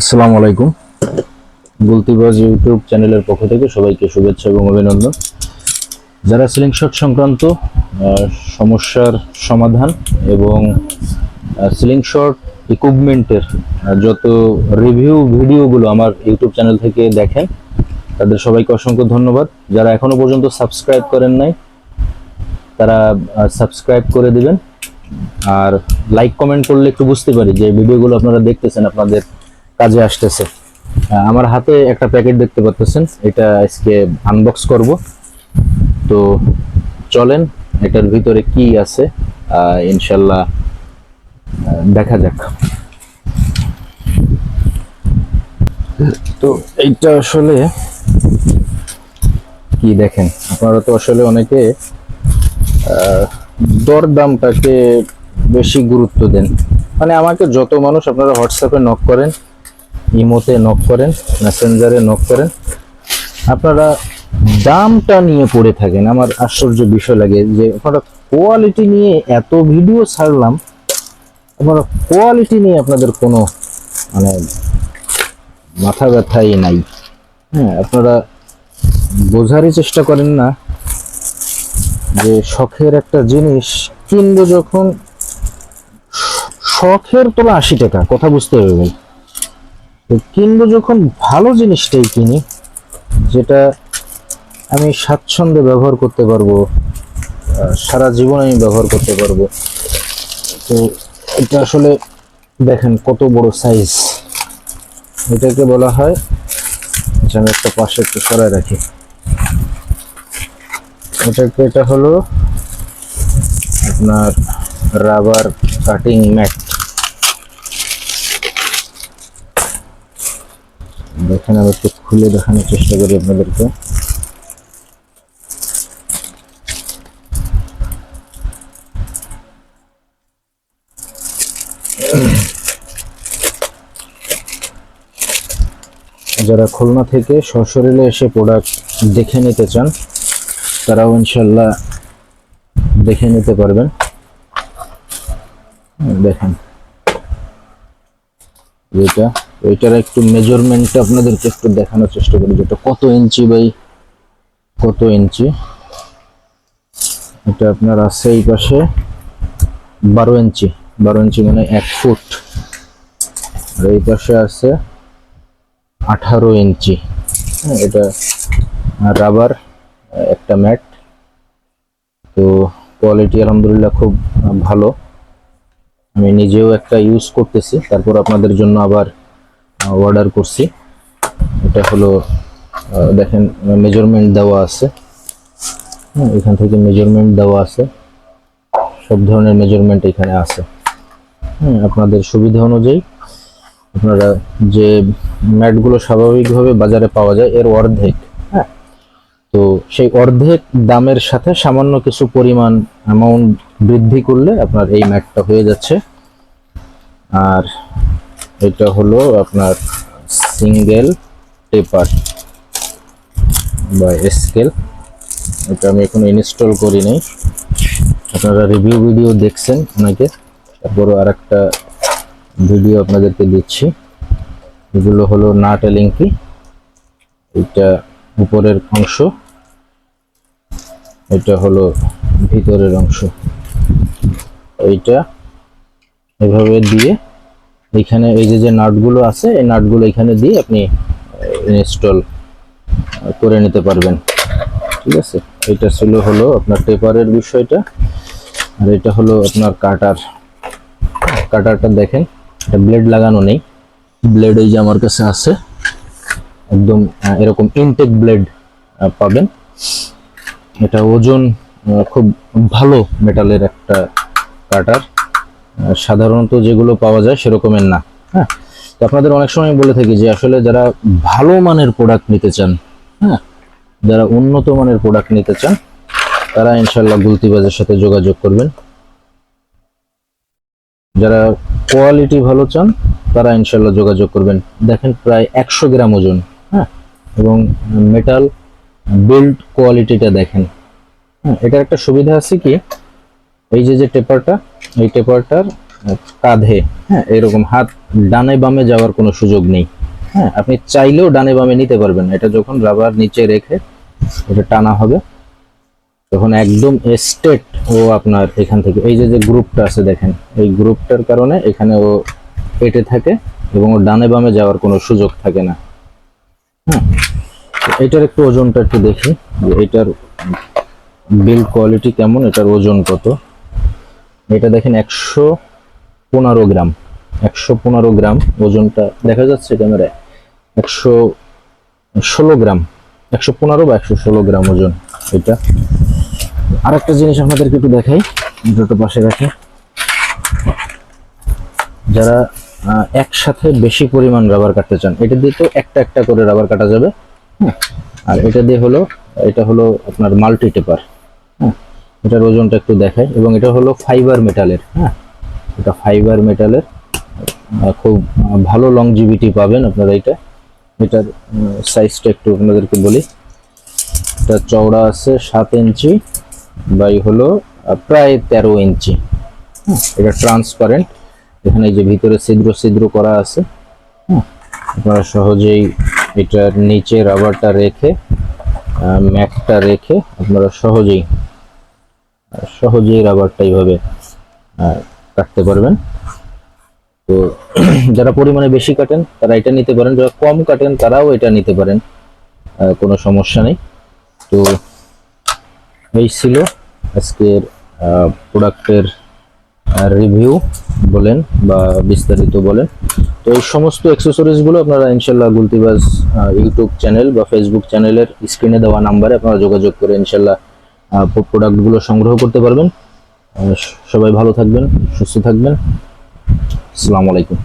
আসসালামু আলাইকুম। গুলতিবাজ ইউটিউব চ্যানেলের পক্ষ থেকে সবাইকে শুভেচ্ছা এবং অভিনন্দন। যারা সিলিং শট সংক্রান্ত সমস্যার সমাধান এবং সিলিং শট ইকুইপমেন্টের যত রিভিউ ভিডিওগুলো আমার ইউটিউব চ্যানেল থেকে দেখেন, তাদের সবাইকে অসংখ্য ধন্যবাদ। যারা এখনও পর্যন্ত সাবস্ক্রাইব করেন নাই, তারা সাবস্ক্রাইব করে দিবেন। আর লাইক কমেন্ট করলে একটু বুঝতে পারি যে ভিডিওগুলো আপনারা দেখতেছেন, আপনাদের কাজে আসতেছে। আমার হাতে একটা প্যাকেট দেখতে পাচ্ছেন। এটা আজকে আনবক্স করব। তো চলেন, এটার ভিতরে কি আছে ইনশাল্লাহ দেখা যাক। তো এইটা আসলে কি দেখেন? আপনারা তো আসলে অনেকে দরদামটাকে বেশি গুরুত্ব দেন। মানে আমাকে যত মানুষ আপনারা হোয়াটসঅ্যাপে নক করেন ইমোতে নক করেন মেসেঞ্জারে নক করেন। আপনারা দামটা নিয়ে পড়ে থাকেন। আমার আশ্চর্য বিষয় লাগে যে, আপনারা কোয়ালিটি নিয়ে এত ভিডিও ছাড়লাম, আপনারা কোয়ালিটি নিয়ে আপনাদের কোনো মানে মাথা ব্যথাই নাই। হ্যাঁ আপনারা বোঝারই চেষ্টা করেন না যে শখের একটা জিনিস কিনবো যখন শখের তোলা আশি টাকা, কথা বুঝতে হবে ভাই। তো কিনবো যখন ভালো জিনিসটাই কিনি, যেটা আমি স্বাচ্ছন্দ্যে ব্যবহার করতে পারব সারা জীবন আমি ব্যবহার করতে পারব। তো এটা আসলে দেখেন কত বড় সাইজ এটাকে বলা হয় আচ্ছা আমি একটা পাশে একটু সরাই রাখি। এটাকে এটা হলো আপনার রাবার কাটিং ম্যাট দেখেন আমি একটু খুলে দেখানোর চেষ্টা করি আপনাদেরকে। যারা খুলনা থেকে সশরীরে এসে প্রোডাক্ট দেখে নিতে চান, তারাও ইনশাল্লাহ দেখে নিতে পারবেন। দেখেন। এটা ওইটার একটু মেজারমেন্টটা আপনাদেরকে একটু দেখানোর চেষ্টা করি যেটা কত ইঞ্চি বাই কত ইঞ্চি এটা আপনার আছে এই পাশে বারো ইঞ্চি বারো ইঞ্চি মানে এক ফুট। আর এই পাশে আছে আঠারো ইঞ্চি হ্যাঁ, এটা রাবার একটা ম্যাট তো কোয়ালিটি আলহামদুলিল্লাহ খুব ভালো। আমি নিজেও একটা ইউজ করতেছি। তারপর আপনাদের জন্য আবার অর্ডার করছি। এটা হলো দেখেন মেজারমেন্ট দেওয়া আছে। হ্যাঁ, এখান থেকে মেজারমেন্ট দেওয়া আছে। সব ধরনের মেজারমেন্ট এখানে আছে। হ্যাঁ আপনাদের সুবিধা অনুযায়ী আপনারা যে ম্যাটগুলো স্বাভাবিকভাবে বাজারে পাওয়া যায় এর অর্ধেক হ্যাঁ? তো সেই অর্ধেক দামের সাথে সামান্য কিছু পরিমাণ অ্যামাউন্ট বৃদ্ধি করলে আপনার এই ম্যাটটা হয়ে যাচ্ছে। আর এটা হলো আপনার সিঙ্গেল টেপার বা স্কেল এটা আমি এখন ইনস্টল করি নাই আপনারা রিভিউ ভিডিও দেখছেন অনেকে। তারপর আর একটা ভিডিও আপনাদেরকে দিচ্ছি। এগুলো হলো নাট এলিঙ্কি এটা উপরের অংশ। এটা হলো ভিতরের অংশ। এইটা এভাবে দিয়ে এখানে এই যে যে নাটগুলো আছে, এই নাটগুলো এখানে দিয়ে আপনি ইনস্টল করে নিতে পারবেন। ঠিক আছে? এটা ছিল হলো আপনার টেপারের বিষয়টা। আর এটা হলো আপনার কাটার কাটারটা দেখেন এটা ব্লেড লাগানো নেই। ব্লেড এই যে আমার কাছে আছে, একদম এরকম ইনটেক ব্লেড পাবেন। এটা ওজন খুব ভালো মেটালের একটা কাটার সাধারণত যেগুলো পাওয়া যায় সেরকমের না হ্যাঁ? তো আপনাদের অনেক সময় বলে থাকি যে আসলে যারা ভালো মানের প্রোডাক্ট নিতে চান হ্যাঁ যারা উন্নত মানের প্রোডাক্ট নিতে চান, তারা ইনশাল্লাহ গুলতিবাজের সাথে যোগাযোগ করবেন। যারা কোয়ালিটি ভালো চান, তারা ইনশাল্লাহ যোগাযোগ করবেন। দেখেন প্রায় একশো গ্রাম ওজন হ্যাঁ? এবং মেটাল বিল্ড কোয়ালিটিটা দেখেন হ্যাঁ? এটার একটা সুবিধা আছে কি? এই যে যে টেপারটা, এই টেপারটার কাঁধে হ্যাঁ এরকম হাত ডানে বামে যাওয়ার কোনো সুযোগ নেই। হ্যাঁ আপনি চাইলেও ডানে বামে নিতে পারবেন। এটা যখন রাবার নিচে রেখে এটা টানা হবে, তখন একদম স্টেট ও আপনার এখান থেকে, এই যে যে গ্রুপটা আছে দেখেন, এই গ্রুপটার কারণে এখানে ও পেটে থাকে এবং ও ডানে বামে যাওয়ার কোনো সুযোগ থাকে না। হ্যাঁ এটার একটু ওজনটা একটু দেখি যে এটার বিল কোয়ালিটি কেমন, এটার ওজন কত। এটা দেখেন একশো পনেরো গ্রাম। একশো পনেরো গ্রাম ওজনটা দেখা যাচ্ছে ক্যামেরায়। একশো ষোলো গ্রাম। একশো পনেরো বা একশো ষোলো গ্রাম ওজন এটা। আর একটা জিনিস আপনাদেরকে একটু দেখাই দুটো পাশে রাখে যারা একসাথে বেশি পরিমাণ রাবার কাটতে চান, এটা দিয়ে তো একটা একটা করে রাবার কাটা যাবে হ্যাঁ? আর এটা দিয়ে হলো, এটা হলো আপনার মাল্টি টেপার হ্যাঁ? এটার ওজনটা একটু দেখাই। এবং এটা হলো ফাইবার মেটালের হ্যাঁ? এটা ফাইবার মেটালের খুব ভালো লংজিভিটি পাবেন আপনারা এটা। এটার সাইজটা একটু আপনাদেরকে বলি। এটা চওড়া আছে সাত ইঞ্চি, বাই হলো প্রায় তেরো ইঞ্চি। এটা ট্রান্সপারেন্ট এখানে যে ভিতরে ছিদ্র ছিদ্র করা আছে। আপনারা সহজেই এটার নিচে রাবারটা রেখে ম্যাকটা রেখে আপনারা সহজেই সহজেই রাবারটা এইভাবে কাটতে পারবেন। তো যারা পরিমাণে বেশি কাটেন, তারা এটা নিতে পারেন। যারা কম কাটেন, তারাও এটা নিতে পারেন। কোনো সমস্যা নেই। তো এই ছিল আজকের প্রোডাক্টের রিভিউ বলেন বা বিস্তারিত বলেন। তো এই সমস্ত অ্যাক্সেসরিজগুলো আপনারা ইনশাল্লাহ গুলতিবাজ ইউটিউব চ্যানেল বা ফেসবুক চ্যানেলের স্ক্রিনে দেওয়া নাম্বারে আপনারা যোগাযোগ করে ইনশাল্লাহ প্রোডাক্টগুলো সংগ্রহ করতে পারবেন। সবাই ভালো থাকবেন সুস্থ থাকবেন। আসসালামু আলাইকুম।